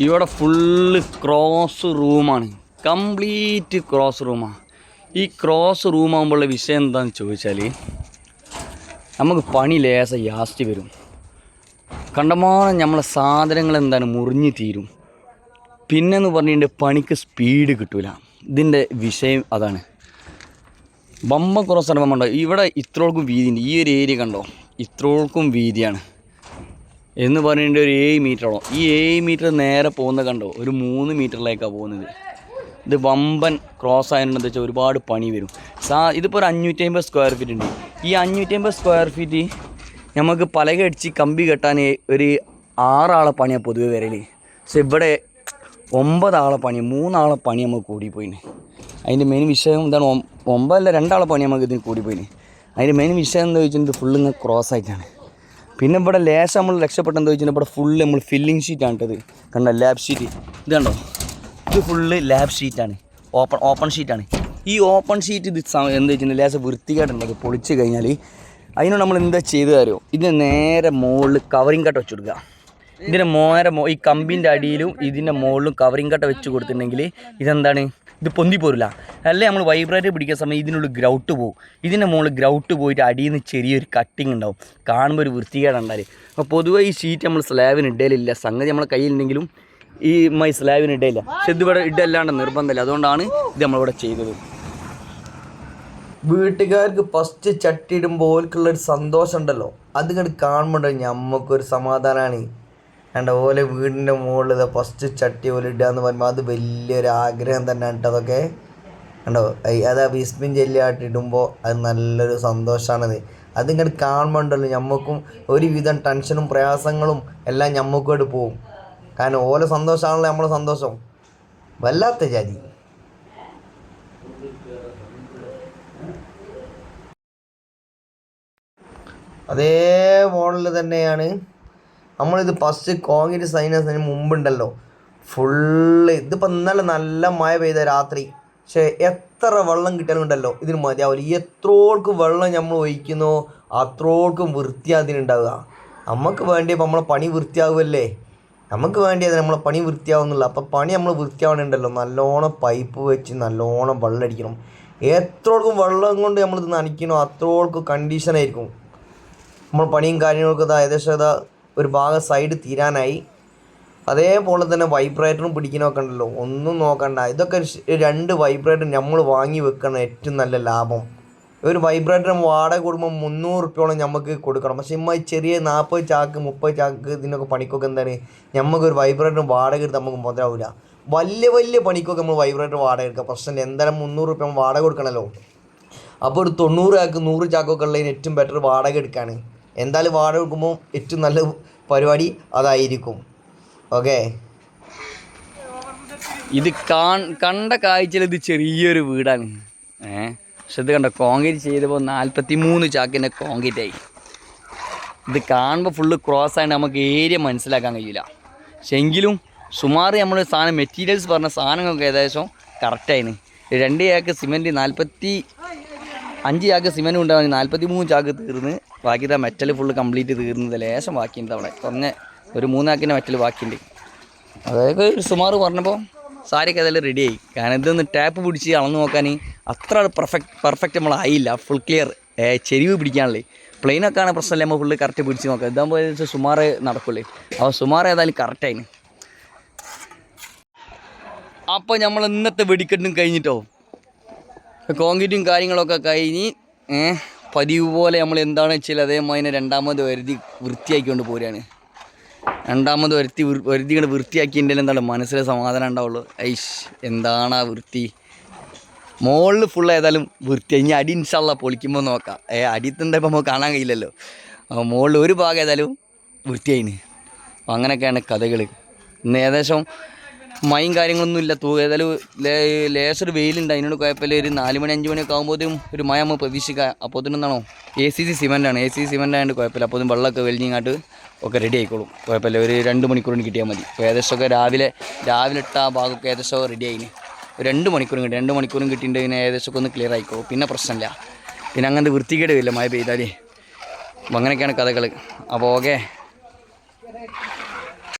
ഇവിടെ full cross റൂമാണ് complete cross റൂമാണ് ഈ ക്രോസ് റൂമാകുമ്പോഴുള്ള വിഷയം എന്താണെന്ന് ചോദിച്ചാൽ നമുക്ക് പണി ലേസ യാസ്റ്റ് വരും. കണ്ടമാനം നമ്മളെ സാധനങ്ങൾ എന്താണ് മുറിഞ്ഞു തീരും. പിന്നെന്ന് പറഞ്ഞിട്ട് പണിക്ക് സ്പീഡ് കിട്ടില്ല ഇതിന്റെ വിഷയം അതാണ്. ബമ്പ ക്രോസ് ആണ് ഇവിടെ ഇത്രോൾക്കും വീതിയുണ്ട്. ഈ ഒരു ഏരിയ കണ്ടോ? ഇത്രോൾക്കും വീതിയാണ്. എന്ന് പറഞ്ഞിട്ട് ഒരു ഏഴ് മീറ്ററോളം ഈ ഏഴ് മീറ്റർ നേരെ പോകുന്നത് കണ്ടോ? ഒരു മൂന്ന് മീറ്ററിലേക്കാണ് പോകുന്നത്. ഇത് വമ്പൻ ക്രോസ് ആയതുകൊണ്ട് വെച്ചാൽ ഒരുപാട് പണി വരും. സാ ഇതിപ്പോൾ ഒരു അഞ്ഞൂറ്റി അമ്പത് സ്ക്വയർ ഫീറ്റ് ഉണ്ട്. ഈ അഞ്ഞൂറ്റി അമ്പത് സ്ക്വയർ ഫീറ്റ് നമുക്ക് പലക അടിച്ച് കമ്പി കെട്ടാൻ ഒരു ആറാളെ പണിയാണ് പൊതുവെ വരൽ പക്ഷെ ഇവിടെ ഒമ്പതാളെ പണി മൂന്നാളെ പണി നമുക്ക് കൂടിപ്പോയിന് അതിന്റെ മെയിൻ വിഷയം എന്താണ്? ഒമ്പതല്ല രണ്ടാളെ പണി നമുക്ക് ഇതിന് കൂടിപ്പോയിന് അതിന്റെ മെയിൻ വിഷയം എന്താ വെച്ചിട്ടുണ്ടെങ്കിൽ ഫുള്ള് ഇങ്ങനെ ക്രോസ് ആയിട്ടാണ്. പിന്നെ ഇവിടെ ലേശം നമ്മൾ രക്ഷപ്പെട്ടെന്ന് ചോദിച്ചാൽ ഇവിടെ ഫുള്ള് നമ്മൾ ഫില്ലിംഗ് ഷീറ്റാണ് ഇട്ടത് കണ്ട ലാബ് ഷീറ്റ് ഇത് കണ്ടോ? ഇത് ഫുള്ള് ലാബ് ഷീറ്റാണ് ഓപ്പൺ ഓപ്പൺ ഷീറ്റാണ് ഈ ഓപ്പൺ ഷീറ്റ് ഇത് എന്താ വെച്ചിട്ടുണ്ടെങ്കിൽ ലേശം വൃത്തികേടുണ്ടത് പൊളിച്ച് കഴിഞ്ഞാൽ അതിനോട് നമ്മൾ എന്താ ചെയ്തു തരുമോ ഇതിന് നേരെ മുകളിൽ കവറിങ് കട്ട് വെച്ചു കൊടുക്കുക. ഇതിന്റെ നേരെ മോ ഈ കമ്പിന്റെ അടിയിലും ഇതിന്റെ മുകളിലും കവറിങ് കട്ട വെച്ച് കൊടുത്തിട്ടുണ്ടെങ്കിൽ ഇതെന്താണ്? ഇത് പൊന്തി പോരില്ല അല്ലേ നമ്മൾ വൈബ്രേറ്റർ പിടിക്കുന്ന സമയം ഇതിനുള്ളിൽ ഗ്രൗട്ട് പോകും ഇതിന്റെ മുകളിൽ ഗ്രൗട്ട് പോയിട്ട് അടിയിൽ നിന്ന് ചെറിയൊരു കട്ടിങ് ഉണ്ടാവും. കാണുമ്പോൾ ഒരു വൃത്തികേടുണ്ടാൽ അപ്പോൾ പൊതുവേ ഈ ഷീറ്റ് നമ്മൾ സ്ലാബിന് ഇടയിലില്ല സംഗതി നമ്മളെ കയ്യിലുണ്ടെങ്കിലും ഈ മൈ സ്ലാബിന് ഇടയില്ല പക്ഷെ ഇതിവിടെ ഇടല്ലാണ്ട് നിർബന്ധമില്ല. അതുകൊണ്ടാണ് ഇത് നമ്മളിവിടെ ചെയ്തത്. വീട്ടുകാർക്ക് ഫസ്റ്റ് ചട്ടിയിടുമ്പോൾ ഓൽക്കുള്ളൊരു സന്തോഷം ഉണ്ടല്ലോ അത് കണ്ട് കാണുമ്പോൾ ഞമ്മക്കൊരു സമാധാനമാണ് കണ്ട ഓലെ വീടിന്റെ മുകളിൽ ഫസ്റ്റ് ചട്ടി ഓല ഇടുക എന്ന് പറയുമ്പോൾ അത് വലിയൊരു ആഗ്രഹം തന്നെയാണ് കേട്ടോ അതൊക്കെ. കണ്ടോ അത് ആ വിസ്മിൻ ജെല്ലിയായിട്ട് ഇടുമ്പോൾ അത് നല്ലൊരു സന്തോഷമാണത് അതിങ്ങോട്ട് കാണുമ്പോൾ ഉണ്ടല്ലോ ഞമ്മക്കും ഒരുവിധം ടെൻഷനും പ്രയാസങ്ങളും എല്ലാം ഞമ്മക്കോട്ട് പോവും. കാരണം ഓലെ സന്തോഷമാണല്ലോ നമ്മളെ സന്തോഷം. വല്ലാത്ത ജാതി. അതേ മോഡൽ തന്നെയാണ് നമ്മളിത് ഫസ്റ്റ് കോൺക്രീറ്റ് സൈനസിന് മുമ്പുണ്ടല്ലോ. ഫുള്ള് ഇതിപ്പോൾ ഇന്നലെ നല്ല മഴ പെയ്ത രാത്രി. പക്ഷേ എത്ര വെള്ളം കിട്ടിയാലും ഉണ്ടല്ലോ. ഇതിന് മതിയാവില്ല. എത്രോൾക്ക് വെള്ളം നമ്മൾ ഒഴിക്കുന്നു അത്രോൾക്കും വൃത്തി അതിനുണ്ടാവുക. നമുക്ക് വേണ്ടിയപ്പോൾ നമ്മളെ പണി വൃത്തിയാവുമല്ലേ നമുക്ക് വേണ്ടി അത് നമ്മളെ പണി വൃത്തിയാവുന്നില്ല അപ്പോൾ പണി നമ്മൾ വൃത്തിയാവണുണ്ടല്ലോ. നല്ലോണം പൈപ്പ് വെച്ച് നല്ലോണം വെള്ളം അടിക്കണം എത്രോൾക്കും വെള്ളം കൊണ്ട് നമ്മളിത് നനയ്ക്കണോ അത്രോൾക്കും കണ്ടീഷനായിരിക്കും നമ്മൾ പണിയും കാര്യങ്ങളൊക്കെ ഇതാ ഏകദേശം ഇതാ ഒരു ഭാഗം സൈഡ് തീരാനായി. അതേപോലെ തന്നെ വൈബ്രേറ്ററും പിടിക്കണമൊക്കെ ഉണ്ടല്ലോ. ഒന്നും നോക്കണ്ട. ഇതൊക്കെ രണ്ട് വൈബ്രേറ്റർ നമ്മൾ വാങ്ങി വെക്കണം ഏറ്റവും നല്ല ലാഭം. ഒരു വൈബ്രേറ്റർ വാടക കൂടുമ്പോൾ മുന്നൂറ് റുപ്യോളം നമുക്ക് കൊടുക്കണം. പക്ഷേ ഇമ്മ ചെറിയ നാൽപ്പത് ചാക്ക് മുപ്പത് ചാക്ക് ഇതിനൊക്കെ പണിക്കൊക്കെ എന്താണ്? നമുക്ക് ഒരു വൈബ്രേറ്റർ വാടക എടുത്ത് നമുക്ക് മുതലാവില്ല വലിയ വലിയ പണിക്കൊക്കെ നമ്മൾ വൈബ്രേറ്റർ വാടക എടുക്കുക. പ്രശ്നമില്ല. എന്തായാലും മുന്നൂറ് റുപ്യ വാടക കൊടുക്കണമല്ലോ അപ്പോൾ ഒരു തൊണ്ണൂറ് ചാക്ക് നൂറ് ചാക്കൊക്കെ ഉള്ളതിന് ഏറ്റവും ബെറ്റർ വാടക എടുക്കുകയാണ് എന്തായാലും വാടക എടുക്കുമ്പോൾ ഏറ്റവും നല്ല പരിപാടി അതായിരിക്കും. ഓക്കെ ഇത് കണ്ട കാഴ്ചയിൽ ഇത് ചെറിയൊരു വീടാണ്. ഏ? പക്ഷെ ഇത് കണ്ടോ കോൺക്രീറ്റ് ചെയ്തപ്പോൾ നാൽപ്പത്തി മൂന്ന് ചാക്കിന്റെ കോൺക്രീറ്റ് ആയി. ഇത് കാണുമ്പോൾ ഫുള്ള് ക്രോസ് ആയിട്ട് നമുക്ക് ഏരിയ മനസ്സിലാക്കാൻ കഴിയില്ല. പക്ഷെ എങ്കിലും സുമാർ നമ്മൾ സാധനം മെറ്റീരിയൽസ് പറഞ്ഞ സാധനങ്ങളൊക്കെ ഏകദേശം കറക്റ്റായിന് രണ്ട് ചാക്ക് സിമെന്റ് നാൽപ്പത്തി അഞ്ച് ചാക്ക് സിമെന്റ് ഉണ്ടാവും നാൽപ്പത്തി മൂന്ന് ചാക്ക് തീർന്ന് ബാക്കി മെറ്റൽ ഫുള്ള് കംപ്ലീറ്റ് തീർന്നത് ലേശം ബാക്കിയുണ്ട് അവിടെ. കുറഞ്ഞ ഒരു മൂന്നാക്കിന്റെ മെറ്റൽ ബാക്കിയുണ്ട്. അതായത് ഒരു സുമാർ പറഞ്ഞപ്പോൾ സാരിയൊക്കെ അതെല്ലാം റെഡിയായി കാരണം ഇതൊന്ന് ടാപ്പ് പിടിച്ച് അളന്ന് നോക്കാൻ അത്ര പെർഫെക്റ്റ് പെർഫെക്റ്റ് നമ്മൾ ആയില്ല. ഫുൾ ക്ലിയർ ചെരിവ് പിടിക്കാനുള്ളേ പ്ലെയിനൊക്കെ ആണ് പ്രശ്നമില്ല. നമ്മൾ ഫുള്ള് കറക്റ്റ് പിടിച്ച് നോക്കാം. ഇതാകുമ്പോൾ ഏകദേശം സുമാർ നടക്കുള്ളൂ. അപ്പോൾ സുമാർ ഏതായാലും കറക്റ്റായിന് അപ്പോൾ നമ്മൾ ഇന്നത്തെ വെടിക്കെട്ടും കഴിഞ്ഞിട്ടോ? കോൺക്രീറ്റും കാര്യങ്ങളൊക്കെ കഴിഞ്ഞ് ഏ, പതിവ് പോലെ നമ്മൾ എന്താണ് വെച്ചാൽ അതേമാതിരി രണ്ടാമത് വരുതി വൃത്തിയാക്കിക്കൊണ്ട് പോരുകയാണ്. രണ്ടാമത് വരുത്തി വൃ- വരുതി കൊണ്ട് വൃത്തിയാക്കിയതിന്റെ എന്താണ്? മനസ്സിലെ സമാധാനം ഉണ്ടാവുള്ളൂ. ഐഷ് എന്താണ് ആ വൃത്തി? മുകളിൽ ഫുൾ ഏതായാലും വൃത്തി. ഇനി അടി ഇൻഷാള്ള പൊളിക്കുമ്പോൾ നോക്കാം. ഏ അടിയത്തിന്റെ ഇപ്പം നമുക്ക് കാണാൻ കഴിയില്ലല്ലോ. മുകളിൽ ഒരു ഭാഗം ഏതായാലും വൃത്തിയായിന്. അങ്ങനെയൊക്കെയാണ് കഥകൾ ഇന്ന് ഏകദേശം മയും കാര്യങ്ങളൊന്നും ഇല്ല. തൂ ഏതായാലും ലേസർ വെയിലുണ്ട്. അതിനോട് കുഴപ്പമില്ല. ഒരു നാല് മണി അഞ്ച് മണിയൊക്കെ ആകുമ്പോഴത്തേക്കും ഒരു മഴ നമ്മൾ പ്രതീക്ഷിക്കുക അപ്പോൾ എന്താണോ? എ സി സി സിമെന്റാണ് എ സി സി സിമെന്റ് ആയതുകൊണ്ട് കുഴപ്പമില്ല. അപ്പോൾ വെള്ളമൊക്കെ വെളിഞ്ഞിങ്ങാട്ട് ഒക്കെ റെഡി ആയിക്കോളും. കുഴപ്പമില്ല. ഒരു രണ്ട് മണിക്കൂറിന് കിട്ടിയാൽ മതി. അപ്പോൾ ഏകദേശമൊക്കെ രാവിലെ രാവിലെ ഇട്ട ആ ഭാഗമൊക്കെ ഏകദേശം റെഡി ആയിന്. ഒരു രണ്ട് മണിക്കൂറും കിട്ടി. രണ്ട് മണിക്കൂറും കിട്ടിയിട്ടുണ്ടെങ്കിൽ ഏകദേശമൊക്കെ ഒന്ന് ക്ലിയർ ആയിക്കോളും പിന്നെ പ്രശ്നമില്ല. പിന്നെ അങ്ങനത്തെ വൃത്തികേട് വരില്ല മഴ പെയ്താൽ അപ്പോൾ അങ്ങനെയൊക്കെയാണ് കഥകൾ അപ്പോൾ ഓക്കെ